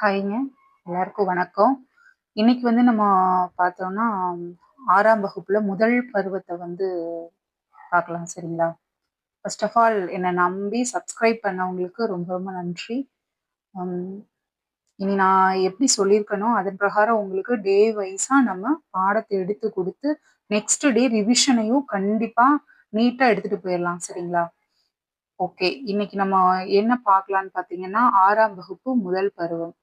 ஹாய்ங்க. எல்லாருக்கும் வணக்கம். இன்னைக்கு வந்து நம்ம பார்த்தோம்னா ஆறாம் வகுப்புல முதல் பருவத்தை வந்து பார்க்கலாம் சரிங்களா? ஃபர்ஸ்ட் ஆஃப் ஆல் என்னை நம்பி சப்ஸ்கிரைப் பண்ணவங்களுக்கு ரொம்ப ரொம்ப நன்றி. இனி நான் எப்படி சொல்லியிருக்கனோ அதன் பிரகாரம் உங்களுக்கு டே வைஸாக நம்ம பாடத்தை எடுத்து கொடுத்து நெக்ஸ்ட் டே ரிவிஷனையும் கண்டிப்பாக நீட்டாக எடுத்துட்டு போயிடலாம் சரிங்களா? ஓகே இன்னைக்கு நம்ம என்ன பார்க்கலான்னு பார்த்தீங்கன்னா ஆறாம் வகுப்பு முதல் பருவம்.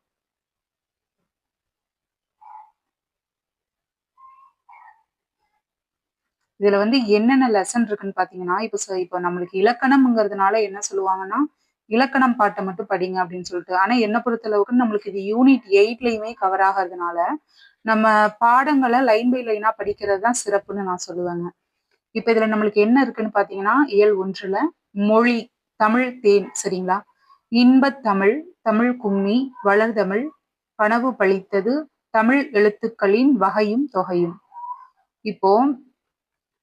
இதுல வந்து என்னென்ன லெசன் இருக்குன்னு பாத்தீங்கன்னா இப்போ இப்போ நம்மளுக்கு இலக்கணம்ங்கிறதுனால என்ன சொல்லுவாங்கன்னா இலக்கணம் பாட்டை மட்டும் படிங்க அப்படின்னு சொல்லிட்டு. ஆனா என்ன பொறுத்தளவுக்கு நம்மளுக்கு இது யூனிட் எயிட்லயுமே கவர் ஆகிறதுனால நம்ம பாடங்களை லைன் பை லைனா படிக்கிறது தான் சிறப்புன்னு நான் சொல்லுவேங்க. இப்ப இதுல நம்மளுக்கு என்ன இருக்குன்னு பாத்தீங்கன்னா இயல் ஒன்றுல மொழி தமிழ் தேன் சரிங்களா? இன்பத் தமிழ் தமிழ் கும்மி வளர்தமிழ் கனவு பழித்தது தமிழ் எழுத்துக்களின் வகையும் தொகையும். இப்போ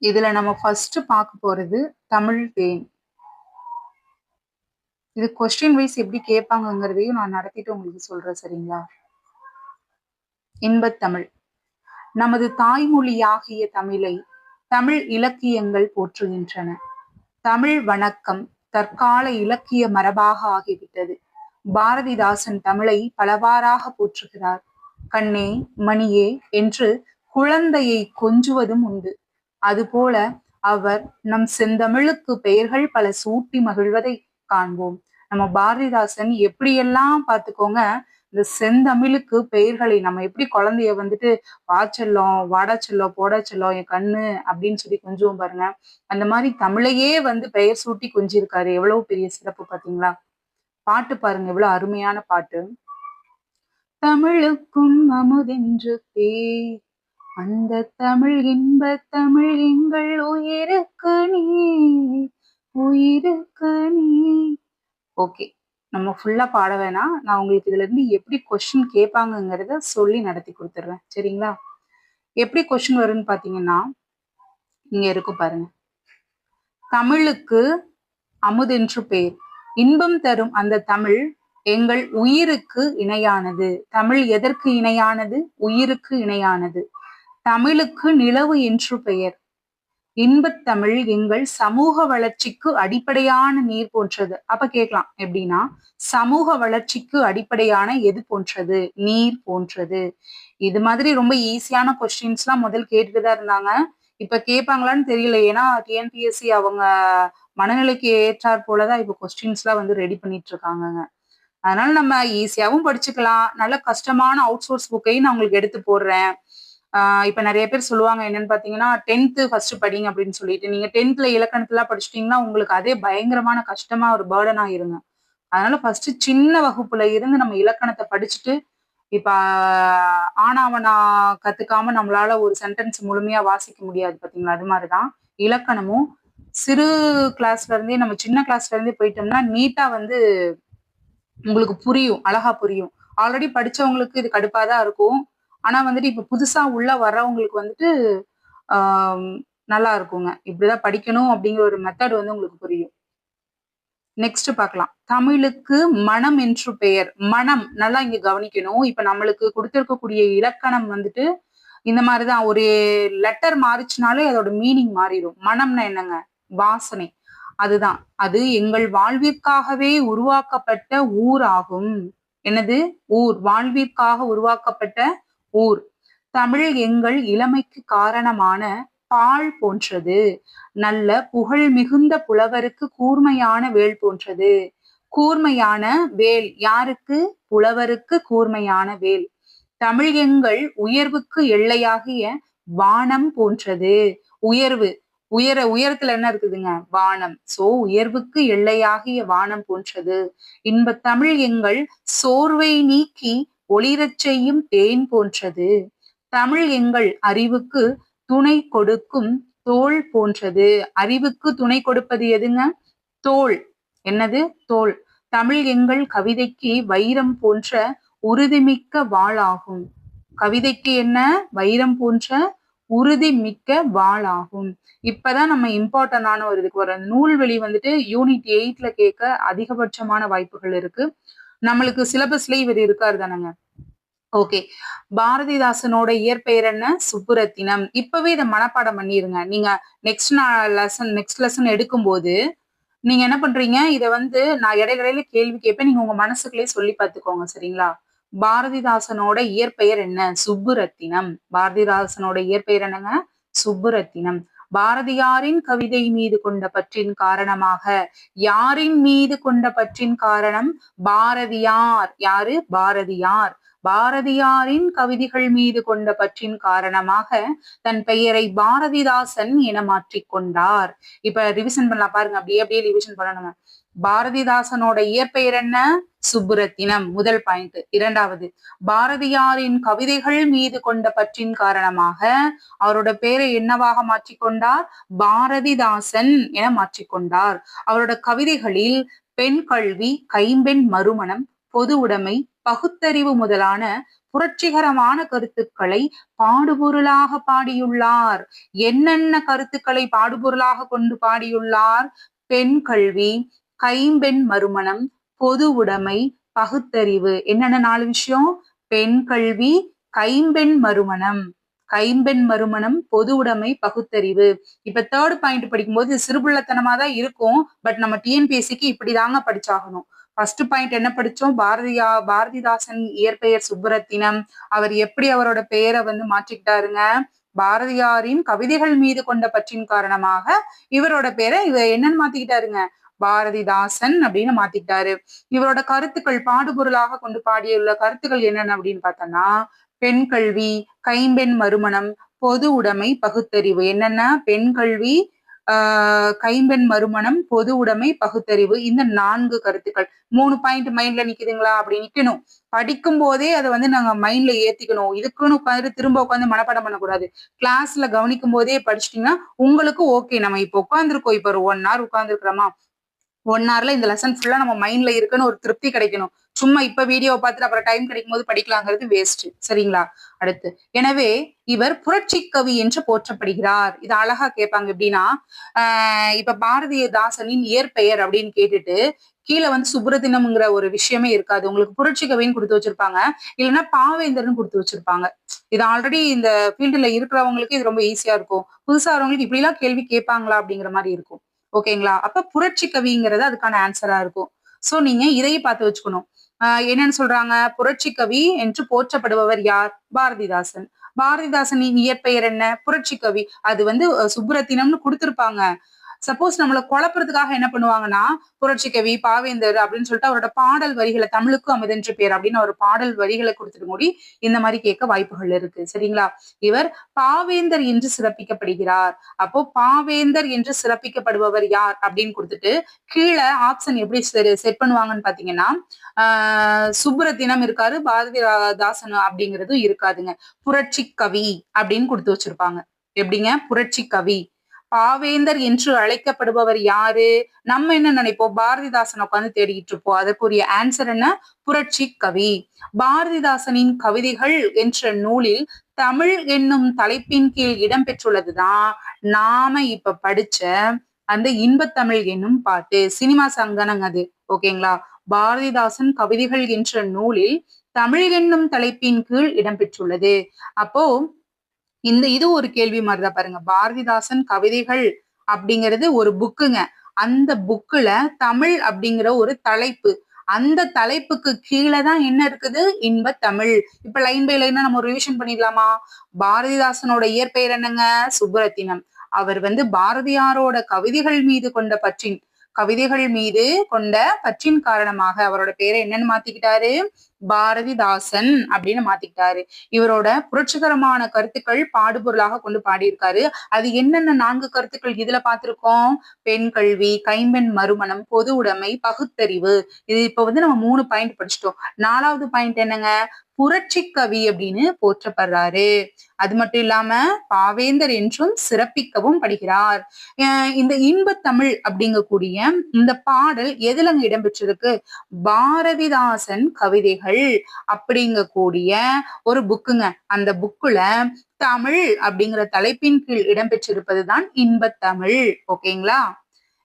இதுல நம்ம ஃபர்ஸ்ட் பார்க்க போறது தமிழ் தேன். இது கொஸ்டின் வைஸ் எப்படி கேட்பாங்கங்கிறதையும் நான் நடத்திட்டு உங்களுக்கு சொல்றேன் சரிங்களா? இன்பத்தமிழ் நமது தாய்மொழியாகிய தமிழை தமிழ் இலக்கியங்கள் போற்றுகின்றன. தமிழ் வணக்கம் தற்கால இலக்கிய மரபாக ஆகிவிட்டது. பாரதிதாசன் தமிழை பலவாறாக போற்றுகிறார். கண்ணே மணியே என்று குழந்தையை கொஞ்சுவதும் உண்டு. அதுபோல அவர் நம் செந்தமிழுக்கு பெயர்கள் பல சூட்டி மகிழ்வதை காண்போம். நம்ம பாரதிதாசன் எப்படியெல்லாம் பார்த்துக்கோங்க இந்த செந்தமிழுக்கு பெயர்களை நம்ம எப்படி குழந்தைய வந்துட்டு வாச்செல்லம் வாடாச்செல்லம் போடாச்செல்லம் என் கண்ணு அப்படின்னு சொல்லி கொஞ்சம் பாருங்க. அந்த மாதிரி தமிழையே வந்து பெயர் சூட்டி கொஞ்சிருக்காரு எவ்வளவு பெரிய சிறப்பு பாத்தீங்களா பாட்டு பாருங்க எவ்வளவு அருமையான பாட்டு. தமிழுக்கும் அமுதென்று பேர் அந்த தமிழ் இன்ப தமிழ் எங்கள் உயிருக்கு நீ உயிருக்கு நீ. ஓகே நம்ம ஃபுல்லா பாட வேணாம். நான் உங்களுக்கு இதுல இருந்து எப்படி கொஸ்டின் கேட்பாங்கங்கிறத சொல்லி நடத்தி கொடுத்துட்றேன் சரிங்களா? எப்படி கொஸ்டின் வரும்னு பாத்தீங்கன்னா இங்க இருக்கும் பாருங்க. தமிழுக்கு அமுதென்று பெயர். இன்பம் தரும் அந்த தமிழ் எங்கள் உயிருக்கு இணையானது. தமிழ் எதற்கு இணையானது? உயிருக்கு இணையானது. தமிழுக்கு நிலவு என்று பெயர். இன்பத்தமிழ் எங்கள் சமூக வளர்ச்சிக்கு அடிப்படையான நீர் போன்றது. அப்ப கேட்கலாம் எப்படின்னா சமூக வளர்ச்சிக்கு அடிப்படையான எது போன்றது? நீர் போன்றது. இது மாதிரி ரொம்ப ஈஸியான கொஸ்டின்ஸ் எல்லாம் முதல் கேட்டுட்டு தான் இருந்தாங்க. இப்ப கேட்பாங்களான்னு தெரியல. ஏன்னா டிஎன்பிஎஸ்சி அவங்க மனநிலைக்கு ஏற்றாற் போலதான் இப்ப கொஸ்டின்ஸ் எல்லாம் வந்து ரெடி பண்ணிட்டு இருக்காங்கங்க. அதனால நம்ம ஈஸியாவும் படிச்சுக்கலாம். நல்ல கஷ்டமான அவுட் சோர்ஸ் புக்கையும் நான் உங்களுக்கு எடுத்து போடுறேன். இப்ப நிறைய பேர் சொல்லுவாங்க என்னன்னு பாத்தீங்கன்னா டென்த்து ஃபர்ஸ்ட் படிங்க அப்படின்னு சொல்லிட்டு. நீங்க டென்த்ல இலக்கணத்துல படிச்சிட்டீங்கன்னா உங்களுக்கு அதே பயங்கரமான கஷ்டமா ஒரு பேர்டனா இருங்க. அதனால ஃபர்ஸ்ட் சின்ன வகுப்புல இருந்து நம்ம இலக்கணத்தை படிச்சுட்டு இப்ப ஆஹ் ஆனாவனா கத்துக்காம நம்மளால ஒரு சென்டென்ஸ் முழுமையா வாசிக்க முடியாது பாத்தீங்களா? அது மாதிரிதான் இலக்கணமும். சிறு கிளாஸ்ல இருந்தே நம்ம சின்ன கிளாஸ்ல இருந்தே போயிட்டோம்னா நீட்டா வந்து உங்களுக்கு புரியும் அழகா புரியும். ஆல்ரெடி படிச்சவங்களுக்கு இது கடுப்பாதான் இருக்கும். ஆனா வந்துட்டு இப்ப புதுசா உள்ள வர்றவங்களுக்கு வந்துட்டு நல்லா இருக்குங்க. இப்படிதான் படிக்கணும் அப்படிங்கிற ஒரு மெத்தட் வந்து உங்களுக்கு புரியும். நெக்ஸ்ட் பார்க்கலாம். தமிழுக்கு மனம் என்று பெயர். மனம் நல்லா இங்க கவனிக்கணும். இப்ப நம்மளுக்கு கொடுத்திருக்கக்கூடிய இலக்கணம் வந்துட்டு இந்த மாதிரிதான். ஒரு லெட்டர் மாறிச்சுனாலே அதோட மீனிங் மாறிடும். மனம்னா என்னங்க? வாசனை. அதுதான். அது எங்கள் வாழ்விற்காகவே உருவாக்கப்பட்ட ஊர் ஆகும். என்னது? ஊர். வாழ்விற்காக உருவாக்கப்பட்ட ஊர். தமிழ் எங்கள் இளமைக்கு காரணமான பால் போன்றது. நல்ல புகழ் மிகுந்த புலவருக்கு கூர்மையான வேல் போன்றது. கூர்மையான வேல் யாருக்கு? புலவருக்கு கூர்மையான வேல். தமிழ் எங்கள் உயர்வுக்கு எல்லையாகிய வானம் போன்றது. உயர்வு. உயர உயரத்துல என்ன இருக்குதுங்க? வானம். சோ உயர்வுக்கு எல்லையாகிய வானம் போன்றது. இன்பத் தமிழ் எங்கள் சோர்வை நீக்கி ஒளிரச் செய்யும் தேன் போன்றது. தமிழ் எங்கள் அறிவுக்கு துணை கொடுக்கும் தோல் போன்றது. அறிவுக்கு துணை கொடுப்பது எதுங்க? தோல் என்னது? தோல் தமிழ் எங்கள் கவிதைக்கு வைரம் போன்ற உறுதிமிக்க வாளாகும். கவிதைக்கு என்ன? வைரம் போன்ற உறுதி மிக்க வாளாகும். இப்பதான் நம்ம இம்பார்ட்டன்டான ஒரு இதுக்கு வர நூல்வெளி வந்துட்டு யூனிட் எயிட்ல கேட்க அதிகபட்சமான வாய்ப்புகள் இருக்கு. நம்மளுக்கு சிலபஸ்ல இவர் இருக்காரு தானங்க. ஓகே. பாரதிதாசனோட இயற்பெயர் என்ன? சுப்புரத்தினம். இப்பவே இதை மனப்பாடம் பண்ணிருங்க. நீங்க நெக்ஸ்ட் நான் லெசன் நெக்ஸ்ட் லெசன் எடுக்கும்போது நீங்க என்ன பண்றீங்க? இதை வந்து நான் இடையில இடையில கேள்வி கேட்பேன். நீங்க உங்க மனசுக்குள்ளே சொல்லி பார்த்துக்கோங்க சரிங்களா? பாரதிதாசனோட இயற்பெயர் என்ன? சுப்புரத்தினம். பாரதிதாசனோட இயற்பெயர் என்னங்க? சுப்புரத்தினம். பாரதியாரின் கவிதை மீது கொண்ட பற்றின் காரணமாக யாரின் மீது கொண்ட பற்றின் காரணம் பாரதியார். யாரு? பாரதியார். பாரதியாரின் கவிதைகள் மீது கொண்ட பற்றின் காரணமாக தன் பெயரை பாரதிதாசன் என மாற்றிக்கொண்டார் இப்ப ரிவிஷன் பண்ணலாம். பாருங்க அப்படியே அப்படியே ரிவிஷன் பண்ணணும் பாரதிதாசனோட இயற்பெயர் என்ன? சுப்புரத்தினம். முதல் பாயிண்ட் இரண்டாவது பாரதியாரின் கவிதைகள் மீது கொண்ட பற்றின் காரணமாக அவரோட பெயரை என்னவாக மாற்றிக்கொண்டார்? பாரதிதாசன் என மாற்றிக்கொண்டார். அவரோட கவிதைகளில் பெண் கல்வி கைம்பெண் மறுமணம் பொது உடைமை பகுத்தறிவு முதலான புரட்சிகரமான கருத்துக்களை பாடுபொருளாக பாடியுள்ளார். என்னென்ன கருத்துக்களை பாடுபொருளாக கொண்டு பாடியுள்ளார்? பெண் கல்வி கைம்பெண் மறுமணம் பொது உடைமை பகுத்தறிவு. என்னென்ன நாலு விஷயம்? பெண் கல்வி கைம்பெண் மறுமணம். கைம்பெண் மறுமணம் பொது உடைமை பகுத்தறிவு. இப்ப தேர்ட் பாயிண்ட் படிக்கும்போது சிறுபுள்ளத்தனமா தான் இருக்கும். பட் நம்ம டிஎன்பிஎஸ்சிக்கு இப்படிதாங்க படிச்சாகணும். ஃபர்ஸ்ட் பாயிண்ட் என்ன படிச்சோம்? பாரதியா பாரதிதாசன் இயற்பெயர் சுப்புரத்தினம். அவர் எப்படி அவரோட பெயரை வந்து மாற்றிக்கிட்டாருங்க? பாரதியாரின் கவிதைகள் மீது கொண்ட பற்றின் காரணமாக இவரோட பேரை இவர் என்னன்னு மாத்திக்கிட்டாருங்க. பாரதிதாசன் அப்படின்னு மாத்திட்டாரு இவரோட கருத்துக்கள் பாடுபொருளாக கொண்டு பாடியுள்ள கருத்துக்கள் என்னென்ன அப்படின்னு பார்த்தோம்னா பெண் கல்வி கைம்பெண் மறுமணம் பொது உடைமை பகுத்தறிவு. என்னென்ன? பெண் கல்வி ஆஹ் கைம்பெண் மறுமணம் பொது உடைமை பகுத்தறிவு. இந்த நான்கு கருத்துக்கள். மூணு பாயிண்ட் மைண்ட்ல நிக்குதுங்களா? அப்படி நிக்கணும். படிக்கும் போதே அதை வந்து நாங்க மைண்ட்ல ஏத்திக்கணும். இதுக்குன்னு உட்காந்து திரும்ப உட்காந்து மனப்பாடம் பண்ணக்கூடாது. கிளாஸ்ல கவனிக்கும் போதே படிச்சிட்டீங்கன்னா உங்களுக்கு ஓகே நம்ம இப்போ உட்காந்துருக்கோம் இப்போ ஒரு ஒன் ஹவர் உட்காந்துருக்கிறோமா ஒன் ஹவர்ல இந்த லெசன் ஃபுல்லா நம்ம மைண்ட்ல இருக்குன்னு ஒரு திருப்தி கிடைக்கணும். சும்மா இப்ப வீடியோ பார்த்துட்டு அப்புறம் டைம் கிடைக்கும் போது படிக்கலாங்கிறது வேஸ்ட் சரிங்களா? அடுத்து. எனவே இவர் புரட்சி கவி என்று போற்றப்படுகிறார். இது அழகா கேட்பாங்க. எப்படின்னா ஆஹ் இப்ப பாரதியதாசனின் இயற்பெயர் அப்படின்னு கேட்டுட்டு கீழே வந்து சுப்ரதினம்ங்கிற ஒரு விஷயமே இருக்காது. உங்களுக்கு புரட்சி கவின்னு கொடுத்து வச்சிருப்பாங்க. இல்லைன்னா பாவேந்தர்னு கொடுத்து வச்சிருப்பாங்க. இது ஆல்ரெடி இந்த ஃபீல்டுல இருக்கிறவங்களுக்கு இது ரொம்ப ஈஸியா இருக்கும். புதுசா வரவங்களுக்கு இப்படி எல்லாம் கேள்வி கேட்பாங்களா அப்படிங்கிற மாதிரி இருக்கும். ஓகேங்களா? அப்ப புரட்சி கவிங்கிறது அதுக்கான ஆன்சரா இருக்கும். சோ நீங்க இதையும் பார்த்து வச்சுக்கணும். ஆஹ் என்னன்னு சொல்றாங்க? புரட்சி கவி என்று போற்றப்படுபவர் யார்? பாரதிதாசன். பாரதிதாசனின் இயற்பெயர் என்ன? புரட்சி கவி. அது வந்து சுப்புரத்தினம்னு கொடுத்திருப்பாங்க. சப்போஸ் நம்மளை குழப்பறதுக்காக என்ன பண்ணுவாங்கன்னா புரட்சி கவி பாவேந்தர் அப்படின்னு சொல்லிட்டு அவரோட பாடல் வரிகளை தமிழுக்கு அமுதென்று பேர் அப்படின்னு ஒரு பாடல் வரிகளை கொடுத்துட்டு மூடி இந்த மாதிரி கேட்க வாய்ப்புகள் இருக்கு. சரிங்களா? இவர் பாவேந்தர் என்று சிறப்பிக்கப்படுகிறார். அப்போ பாவேந்தர் என்று சிறப்பிக்கப்படுபவர் யார் அப்படின்னு கொடுத்துட்டு கீழே ஆப்ஷன் எப்படி செட் பண்ணுவாங்கன்னு பாத்தீங்கன்னா ஆஹ் இருக்காரு இருக்காரு பாரதிதாசன் அப்படிங்கிறதும் இருக்காதுங்க. புரட்சி கவி அப்படின்னு கொடுத்து வச்சிருப்பாங்க. எப்படிங்க? புரட்சி கவி பாவேந்தர் என்று அழைக்கப்படுபவர் யாரு? நம்ம என்ன நினைப்போம்? பாரதிதாசன் உட்காந்து தேடிக்கிட்டு இருப்போம். அதற்குரிய ஆன்சர் என்ன? புரட்சி கவி. பாரதிதாசனின் கவிதைகள் என்ற நூலில் தமிழ் என்னும் தலைப்பின் கீழ் இடம்பெற்றுள்ளதுதான். நாம இப்ப படிச்ச அந்த இன்பத்தமிழ் என்னும் பாட்டு சினிமா சங்கனங்க அது. ஓகேங்களா பாரதிதாசன் கவிதைகள் என்ற நூலில் தமிழ் என்னும் தலைப்பின் கீழ் இடம்பெற்றுள்ளது. அப்போ இந்த இது ஒரு கேள்வி மாதிரிதான் பாருங்க. பாரதிதாசன் கவிதைகள் அப்படிங்கிறது ஒரு புக்குங்க அந்த புக்குல தமிழ் அப்படிங்கிற ஒரு தலைப்பு. அந்த தலைப்புக்கு கீழே தான் என்ன இருக்குது? இன்ப தமிழ். இப்ப லைன் பை லைனா நம்ம ரிவிஷன் பண்ணிடலாமா? பாரதிதாசனோட இயற்பெயர் என்னங்க? சுப்புரத்தினம். அவர் வந்து பாரதியாரோட கவிதைகள் மீது கொண்ட பற்றின் கவிதைகள் மீது கொண்ட பற்றின் காரணமாக அவரோட பேரை என்னன்னு மாத்திக்கிட்டாரு? பாரதிதாசன் அப்படின்னு மாத்திக்கிட்டாரு. இவரோட புரட்சிகரமான கருத்துக்கள் பாடுபொருளாக கொண்டு பாடியிருக்காரு. அது என்னென்ன நான்கு கருத்துக்கள் இதுல பார்த்திருக்கோம்? பெண் கல்வி கைம்பெண் மறுமணம் பொது உடைமை பகுத்தறிவு. இது இப்ப வந்து நம்ம மூணு பாயிண்ட் படிச்சிட்டோம். நாலாவது பாயிண்ட் என்னங்க? புரட்சி கவி அப்படின்னு போற்றப்படுறாரு. அது மட்டும் இல்லாம பாவேந்தர் என்றும் சிறப்பிக்கவும் படுகிறார். இந்த இன்பத்தமிழ் அப்படிங்கக்கூடிய இந்த பாடல் எதுலங்க இடம்பெற்றிருக்கு? பாரதிதாசன் கவிதைகள் அப்படிங்கக்கூடிய ஒரு புக்குங்க. அந்த புக்குல தமிழ் அப்படிங்கிற தலைப்பின் கீழ் இடம்பெற்றிருப்பதுதான் இன்பத்தமிழ். ஓகேங்களா?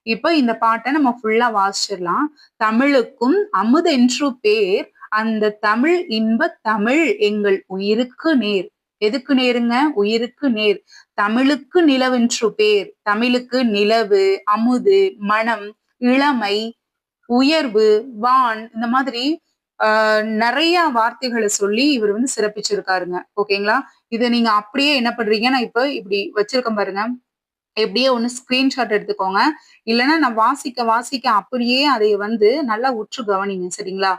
இப்ப இந்த பாட்டை நம்ம ஃபுல்லா வாசிச்சிடலாம். தமிழுக்கும் அமுதென்று பேர் அந்த தமிழ் இன்ப தமிழ் எங்கள் உயிருக்கு நேர். எதுக்கு நேருங்க? உயிருக்கு நேர். தமிழுக்கு நிலவென்று பேர். தமிழுக்கு நிலவு அமுது மனம் இளமை உயர்வு வான் இந்த மாதிரி ஆஹ் நிறைய வார்த்தைகளை சொல்லி இவர் வந்து சிறப்பிச்சிருக்காருங்க. ஓகேங்களா? இதை நீங்க அப்படியே என்ன பண்றீங்க? நான் இப்ப இப்படி வச்சிருக்கேன் பாருங்க. எப்படியே ஒன்று ஸ்கிரீன்ஷாட் எடுத்துக்கோங்க. இல்லைன்னா நான் வாசிக்க வாசிக்க அப்படியே அதை வந்து நல்லா உற்று கவனிங்க. சரிங்களா?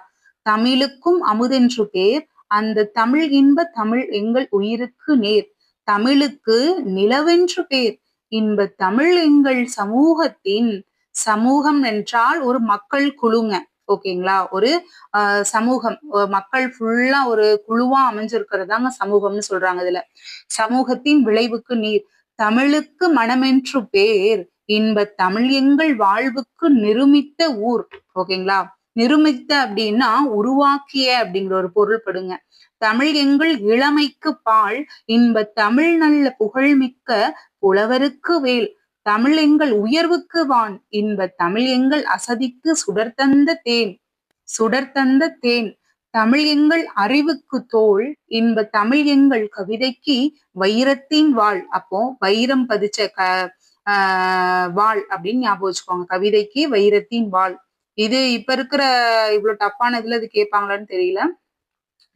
தமிழுக்கும் அமுதென்று பேர். அந்த தமிழ் இன்ப தமிழ் எங்கள் உயிருக்கு நேர். தமிழுக்கு நிலவென்று பேர். இன்ப தமிழ் எங்கள் சமூகத்தின் சமூகம் என்றால் ஒரு மக்கள் குழுங்க. ஓகேங்களா ஒரு ஆஹ் சமூகம். மக்கள் ஃபுல்லா ஒரு குழுவா அமைஞ்சிருக்கிறதாங்க சமூகம்னு சொல்றாங்க இதுல. சமூகத்தின் விளைவுக்கு நீர். தமிழுக்கு மனமென்று பேர். இன்ப தமிழ் எங்கள் வாழ்வுக்கு நிருமித்த ஊர். ஓகேங்களா நிருமித்த அப்படின்னா உருவாக்கிய அப்படிங்கிற ஒரு பொருள்படுங்க தமிழ் எங்கள் இளமைக்கு பால் இன்ப தமிழ் நல்ல புகழ்மிக்க புலவருக்கு வேல். தமிழ் எங்கள் உயர்வுக்கு வான் இன்ப தமிழ் எங்கள் அசதிக்கு சுடர்தந்த தேன். சுடர்தந்த தேன் தமிழ் எங்கள் அறிவுக்கு தோல் இன்ப தமிழ் எங்கள் கவிதைக்கு வைரத்தின் வாழ் அப்போ வைரம் பதிச்ச க ஆஹ் வாழ் அப்படின்னு ஞாபகம் வச்சுக்கோங்க. கவிதைக்கு வைரத்தின் வாழ் இது இப்ப இருக்கிற இவ்வளவு டஃப்பானதுல இது கேட்பாங்களான்னு தெரியல.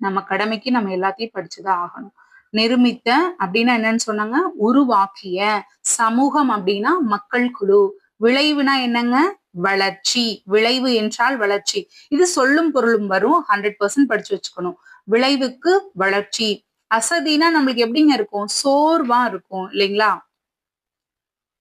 நம்ம கடமைக்கு நம்ம எல்லாத்தையும் படிச்சுதான் ஆகணும். நிருமித்த அப்படின்னா என்னன்னு சொன்னாங்க? உருவாக்கிய சமூகம் அப்படின்னா மக்கள் குழு. விளைவுனா என்னங்க? வளர்ச்சி. விளைவு என்றால் வளர்ச்சி. இது சொல்லும் பொருளும் வரும். ஹண்ட்ரட் பர்சன்ட் படிச்சு வச்சுக்கணும். விளைவுக்கு வளர்ச்சி. அசதினா நம்மளுக்கு எப்படிங்க இருக்கும்? சோர்வா இருக்கும். இல்லைங்களா?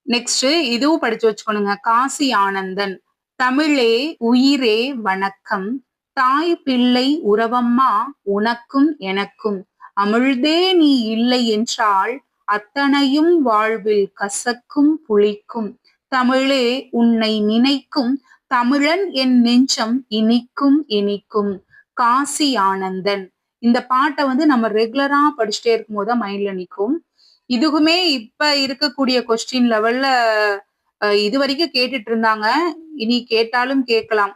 நெக்ஸ்ட் இதுவும் படிச்சு வச்சுக்கணுங்க. காசி ஆனந்தன். தமிழே உயிரே வணக்கம். தாய் பிள்ளை உறவம்மா உனக்கும் எனக்கும். அமிழ்தே நீ இல்லை என்றால் அத்தனையும் வாழ்வில் கசக்கும் புளிக்கும். தமிழே உன்னை நினைக்கும். தமிழன் என் நெஞ்சம் இனிக்கும் இனிக்கும். காசி ஆனந்தன். இந்த பாட்டை வந்து நம்ம ரெகுலரா படிச்சுட்டே இருக்கும் போது மைண்ட்ல நிற்கும் இதுக்குமே இப்ப இருக்கக்கூடிய கொஸ்டின் லெவல்ல இது வரைக்கும் கேட்டுட்டு இருந்தாங்க. இனி கேட்டாலும் கேட்கலாம்.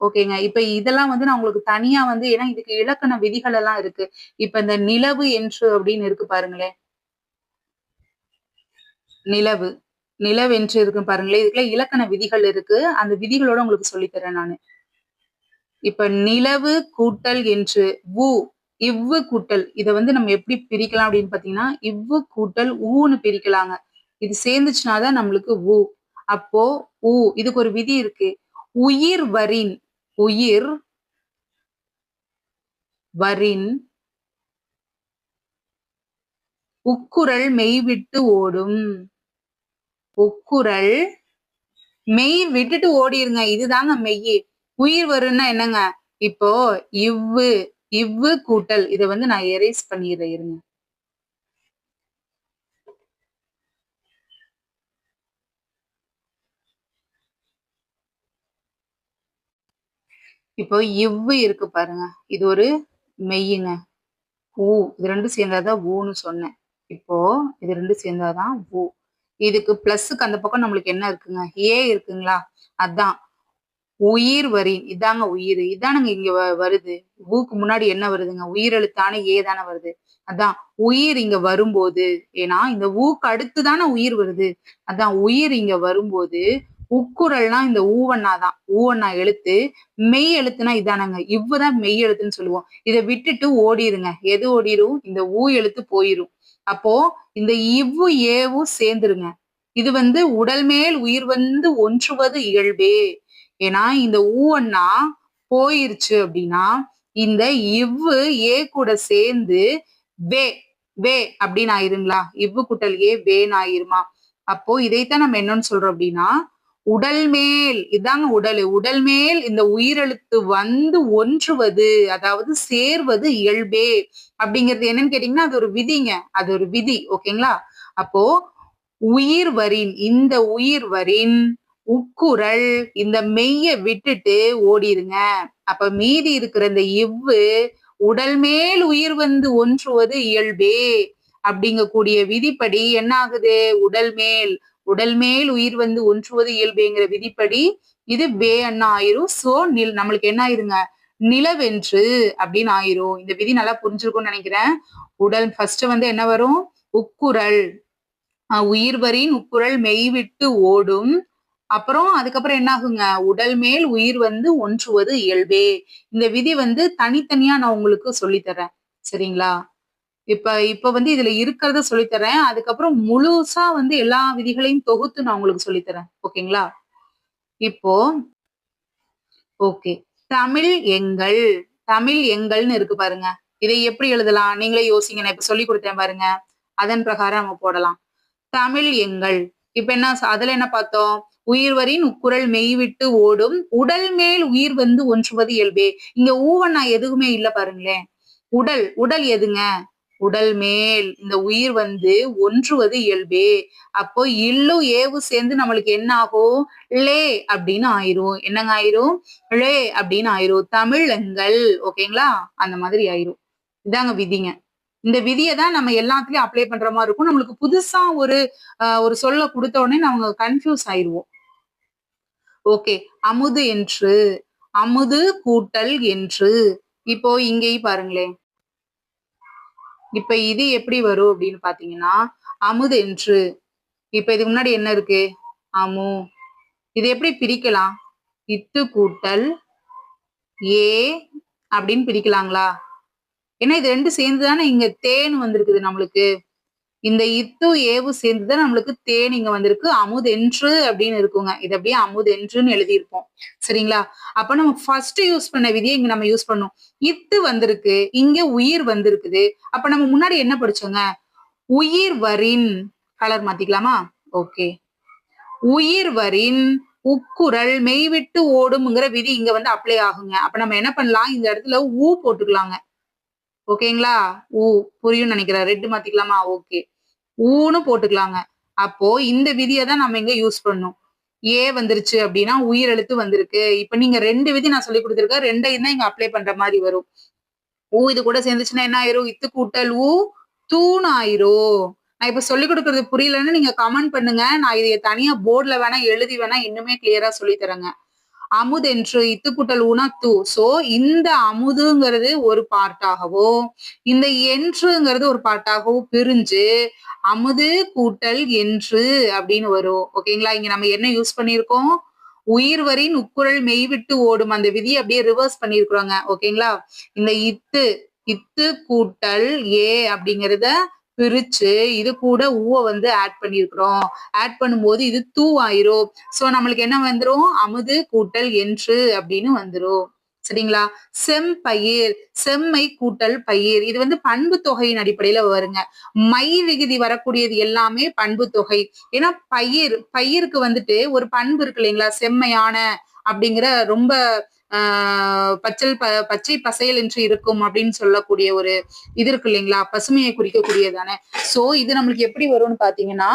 ஓகேங்க. இப்ப இதெல்லாம் வந்து நான் உங்களுக்கு தனியா வந்து ஏன்னா இதுக்கு இலக்கண விதிகள் எல்லாம் இருக்கு. இப்ப இந்த நிலவு என்று அப்படின்னு இருக்கு பாருங்களேன். நிலவு. நிலவென்று இருக்கு பாருங்களேன். இதுக்குள்ள இலக்கண விதிகள் இருக்கு. அந்த விதிகளோட உங்களுக்கு சொல்லித்தரேன் நானு. இப்ப நிலவு கூட்டல் என்று. ஊ இவ்வு கூட்டல். இதை வந்து நம்ம எப்படி பிரிக்கலாம் அப்படின்னு பாத்தீங்கன்னா இவ்வு கூட்டல் ஊன்னு பிரிக்கலாங்க. இது சேர்ந்துச்சுனாதான் நம்மளுக்கு ஊ. அப்போ ஊ இதுக்கு ஒரு விதி இருக்கு. உயிர் வரின் உயிர் வரின் உக்குரல் மெய்விட்டு ஓடும். உக்குரல் மெய் விட்டுட்டு ஓடிருங்க. இதுதாங்க மெய். உயிர் வரும்னா என்னங்க? இப்போ இவ்வு இவ்வு கூட்டல். இதை வந்து நான் எரேஸ் பண்ணிடுறேன் இருங்க. இப்போ இவ்வு இருக்கு பாருங்க. இது ஒரு மெய்யுங்க. ஊ. இது ரெண்டும் சேர்ந்தாதான் ஊன்னு சொன்னேன். இப்போ இது ரெண்டும் சேர்ந்தாதான் ஊ. இதுக்கு பிளஸ்க்கு அந்த பக்கம் நம்மளுக்கு என்ன இருக்குங்க? ஏ இருக்குங்களா? அதான். உயிர் வரி. இதாங்க உயிர். இதானுங்க இங்க வருது. ஊக்கு முன்னாடி என்ன வருதுங்க? உயிரெழுத்தான ஏ தானே வருது. அதான். உயிர் இங்க வரும்போது ஏன்னா இந்த ஊக்கு அடுத்து தானே உயிர் வருது. அதான். உயிர் இங்க வரும்போது உக்குரல்னா இந்த ஊவண்ணா தான் ஊவண்ணா எழுத்து மெய் எழுத்துனா இதானங்க. இவ்வுதான் மெய் எழுத்துன்னு சொல்லுவோம். இதை விட்டுட்டு ஓடிருங்க. எது ஓடிரும்? இந்த ஊ எழுத்து போயிரும். அப்போ இந்த இவ்வு ஏவும் சேர்ந்துருங்க. இது வந்து உடல் மேல் உயிர் வந்து ஒன்றுவது இயல்பே. ஏன்னா இந்த ஊவண்ணா போயிருச்சு அப்படின்னா இந்த இவ்வு ஏ கூட சேர்ந்து வே வே அப்படின்னு ஆயிருங்களா? இவ்வு குட்டல் ஏ வேன்னு ஆயிருமா? அப்போ இதைத்தான் நம்ம என்னன்னு சொல்றோம் அப்படின்னா உடல் மேல் இதாங்க உடல். உடல் மேல் இந்த உயிரெழுத்து வந்து ஒன்றுவது அதாவது சேர்வது இயல்பே அப்படிங்கிறது என்னன்னு கேட்டீங்கன்னா அது ஒரு விதிங்க. அது ஒரு விதி ஓகேங்களா? அப்போ உயிர் வரின் இந்த உயிர் வரின் உக்குரல் இந்த மெய்ய விட்டுட்டு ஓடிடுங்க அப்ப மீதி இருக்கிற இந்த இவ்வு உடல் மேல் உயிர் வந்து ஒன்றுவது இயல்பே அப்படிங்கக்கூடிய விதிப்படி என்ன ஆகுது? உடல் மேல் உடல் மேல் உயிர் வந்து ஒன்றுவது இயல்புங்கிற விதிப்படி இது பே அண்ணா ஆயிரும். சோ நில் நம்மளுக்கு என்ன ஆயிருங்க? நிலவென்று அப்படின்னு ஆயிரும். இந்த விதி நல்லா புரிஞ்சிருக்கும்னு நினைக்கிறேன். உடல் ஃபர்ஸ்ட் வந்து என்ன வரும்? உக்குரல் உயிர்வரின் உக்குரல் உக்குரல் மெய்விட்டு ஓடும். அப்புறம் அதுக்கப்புறம் என்ன ஆகுங்க? உடல் மேல் உயிர் வந்து ஒன்றுவது இயல்பே. இந்த விதி வந்து தனித்தனியா நான் உங்களுக்கு சொல்லித்தரேன் சரிங்களா? இப்ப இப்ப வந்து இதுல இருக்கிறத சொல்லித்தரேன் அதுக்கப்புறம் முழுசா வந்து எல்லா விதிகளையும் தொகுத்து நான் உங்களுக்கு சொல்லித்தரேன் ஓகேங்களா? இப்போ ஓகே. தமிழ் எங்கள். தமிழ் எங்கள்னு இருக்கு பாருங்க. இதை எப்படி எழுதலாம்? நீங்களே யோசிங்க. நான் இப்ப சொல்லி கொடுத்தேன் பாருங்க. அதன் பிரகாரம் நம்ம போடலாம். தமிழ் எங்கள். இப்ப என்ன அதுல என்ன பார்த்தோம்? உயிர்வரின் உக்குரல் மெய்விட்டு ஓடும். உடல் மேல் உயிர் வந்து ஒன்றுவது இயல்பே. இங்க ஊவன் நான் எதுவுமே இல்ல பாருங்களேன். உடல் உடல் எதுங்க? உடல் மேல் இந்த உயிர் வந்து ஒன்றுவது இயல்பே. அப்போ இல்லு ஏவு சேர்ந்து நம்மளுக்கு என்ன ஆகும்? லே அப்படின்னு ஆயிரும். என்னங்க ஆயிரும்? லே அப்படின்னு ஆயிரும். தமிழங்கள் ஓகேங்களா? அந்த மாதிரி ஆயிரும். இதாங்க விதிங்க. இந்த விதியை தான் நம்ம எல்லாத்துலயும் அப்ளை பண்ற மாதிரி இருக்கும். நம்மளுக்கு புதுசா ஒரு ஒரு சொல்ல கொடுத்த உடனே நம்ம கன்ஃபியூஸ் ஆயிடுவோம். ஓகே. அமுது என்று அமுது கூட்டல் என்று. இப்போ இங்கேயும் பாருங்களேன். இப்ப இது எப்படி வரும் அப்படின்னு பாத்தீங்கன்னா அமுது என்று. இப்ப இதுக்கு முன்னாடி என்ன இருக்கு? அமு. இது எப்படி பிரிக்கலாம்? இத்து கூட்டல் ஏ அப்படின்னு பிரிக்கலாங்களா? ஏன்னா இது ரெண்டு சேர்ந்து தானே இங்க தேன் வந்திருக்குது நம்மளுக்கு. இந்த இத்து ஏவு சேர்ந்துதான் நம்மளுக்கு தேனிங்க வந்திருக்கு. அமுதென்று அப்படின்னு இருக்குங்க. இது அப்படியே அமுதென்றுன்னு எழுதியிருப்போம். சரிங்களா? அப்ப நம்ம ஃபர்ஸ்ட் யூஸ் பண்ண விதியை இங்க நம்ம யூஸ் பண்ணோம். இத்து வந்திருக்கு இங்க உயிர் வந்திருக்குது. அப்ப நம்ம முன்னாடி என்ன படிச்சோங்க? உயிர் வரின் கலர் மாத்திக்கலாமா? ஓகே உயிர் வரின் உக்குரல் மெய்விட்டு ஓடும்ங்கிற விதி இங்க வந்து அப்ளை ஆகுங்க. அப்ப நம்ம என்ன பண்ணலாம்? இந்த இடத்துல ஊ போட்டுக்கலாங்க. ஓகேங்களா ஊ. புரியும் நினைக்கிறேன். ரெட்டு மாத்திக்கலாமா? ஓகே ஊன்னு போட்டுக்கலாங்க. அப்போ இந்த விதியை தான் நம்ம இங்க யூஸ் பண்ணும் ஏ வந்துருச்சு அப்படின்னா உயிர் எழுத்து வந்திருக்கு. இப்ப நீங்க ரெண்டு விதி நான் சொல்லி கொடுத்துருக்கேன். ரெண்டையும் தான் இங்க அப்ளை பண்ற மாதிரி வரும். ஊ இது கூட சேர்ந்துச்சுன்னா என்ன ஆயிரும்? இத்து கூட்டல் ஊ தூண் ஆயிரும் நான் இப்ப சொல்லி கொடுக்கறது புரியலன்னு நீங்க கமெண்ட் பண்ணுங்க. நான் இதை தனியா போர்ட்ல வேணா எழுதி வேணா இன்னுமே கிளியரா சொல்லி தரேங்க. அமுதென்று இத்துக்குட்டல் உணத்து சோ இந்த அமுதுங்கிறது ஒரு பார்ட்டாகவோ இந்த என்றுங்கிறது ஒரு பார்ட்டாகவோ பிரிஞ்சு அமுது கூட்டல் என்று அப்படின்னு வரும். ஓகேங்களா இங்க நம்ம என்ன யூஸ் பண்ணிருக்கோம் உயிர் வரின் உக்குரல் மெய்விட்டு ஓடும். அந்த விதியை அப்படியே ரிவர்ஸ் பண்ணிருக்கிறோங்க ஓகேங்களா இந்த இத்து இத்து கூட்டல் ஏ அப்படிங்கிறத பிரிச்சு இது கூட ஊவை வந்து ஆட் பண்ணியிருக்கிறோம் ஆட் பண்ணும்போது இது தூ ஆயிரும் சோ நம்மளுக்கு என்ன வந்துரும்? அமுது கூட்டல் என்று அப்படின்னு வந்துரும். சரிங்களா? செம்பயிர் செம்மை கூட்டல் பயிர். இது வந்து பண்பு தொகையின் அடிப்படையில வருங்க. மை விகுதி வரக்கூடியது எல்லாமே பண்பு தொகை. ஏன்னா பயிர் பயிருக்கு வந்துட்டு ஒரு பண்பு இருக்கு இல்லைங்களா? செம்மையான அப்படிங்கிற ரொம்ப பச்சல் ப பச்சை பசையல் என்று இருக்கும் அப்படின்னு சொல்லக்கூடிய ஒரு இது இருக்கு இல்லைங்களா? பசுமையை குறிக்கக்கூடியதானே. சோ இது நம்மளுக்கு எப்படி வரும்னு பாத்தீங்கன்னா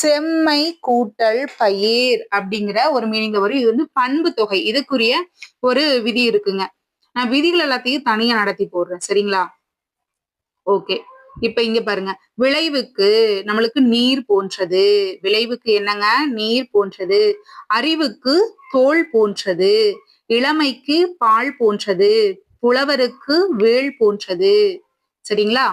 செம்மை கூட்டல் பயிர் அப்படிங்கிற ஒரு மீனிங்ல வரும். இது வந்து பண்பு தொகை. இதுக்குரிய ஒரு விதி இருக்குங்க. நான் விதிகள் எல்லாத்தையும் தனியா நடத்தி போடுறேன். சரிங்களா? ஓகே இப்ப இங்க பாருங்க. விளைவுக்கு நம்மளுக்கு நீர் போன்றது. விளைவுக்கு என்னங்க? நீர் போன்றது. அறிவுக்கு தோல் போன்றது. இளமைக்கு பால் போன்றது புலவருக்கு வேள் போன்றது. சரிங்களா?